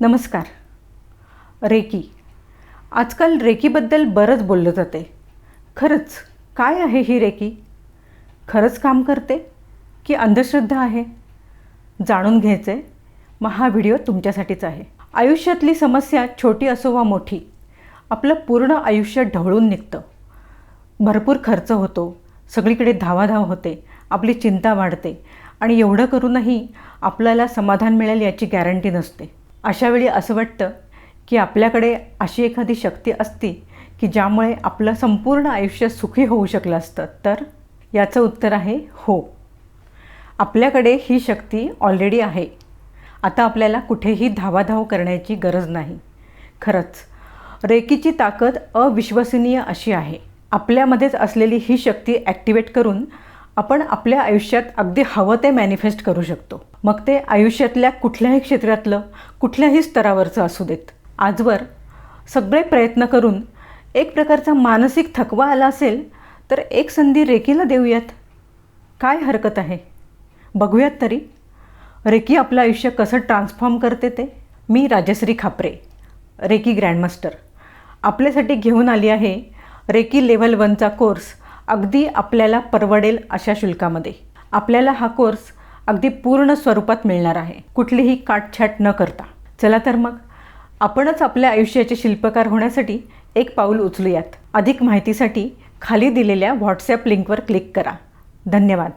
नमस्कार. रेकी. आजकाल रेकीबद्दल बरंच बोललं जाते खरंच काय आहे ही रेकी? खरंच काम करते की अंधश्रद्धा आहे? जाणून घ्यायचं आहे मग हा व्हिडिओ तुमच्यासाठीच आहे. आयुष्यातली समस्या छोटी असो वा मोठी आपलं पूर्ण आयुष्य ढवळून निघतं. भरपूर खर्च होतो सगळीकडे धावाधाव होते आपली चिंता वाढते आणि एवढं करूनही आपल्याला समाधान मिळेल याची गॅरंटी नसते. अशा वेळी असं वाटतं की आपल्याकडे अशी एखादी शक्ती असती की ज्यामुळे आपलं संपूर्ण आयुष्य सुखी होऊ शकलं असतं. तर याचं उत्तर आहे हो. आपल्याकडे ही शक्ती ऑलरेडी आहे. आता आपल्याला कुठेही धावाधाव करण्याची गरज नाही. खरंच रेकीची ताकद अविश्वसनीय अशी आहे. आपल्यामध्येच असलेली ही शक्ती ॲक्टिवेट करून आपण आपल्या आयुष्यात अगदी हवं ते मॅनिफेस्ट करू शकतो. मग ते आयुष्यातल्या कुठल्याही क्षेत्रातलं कुठल्याही स्तरावरचं असू देत. आजवर सगळे प्रयत्न करून एक प्रकारचा मानसिक थकवा आला असेल तर एक संधी रेकीला देऊयात. काय हरकत आहे? बघूयात तरी. रेकी आपलं आयुष्य कसं ट्रान्सफॉर्म करते ते? मी राजश्री खापरे रेकी ग्रँडमास्टर आपल्यासाठी घेऊन आली आहे रेकी लेवल वनचा कोर्स अगदी आपल्याला परवडेल अशा शुल्कामध्ये. आपल्याला हा कोर्स अगदी पूर्ण स्वरूपात मिळणार आहे. कुठलीही काटछाट न करता. चला तर मग आपणच आपल्या आयुष्याचे शिल्पकार होण्यासाठी एक पाऊल उचलूयात. अधिक माहितीसाठी खाली दिलेल्या व्हॉट्सॲप लिंकवर क्लिक करा. धन्यवाद.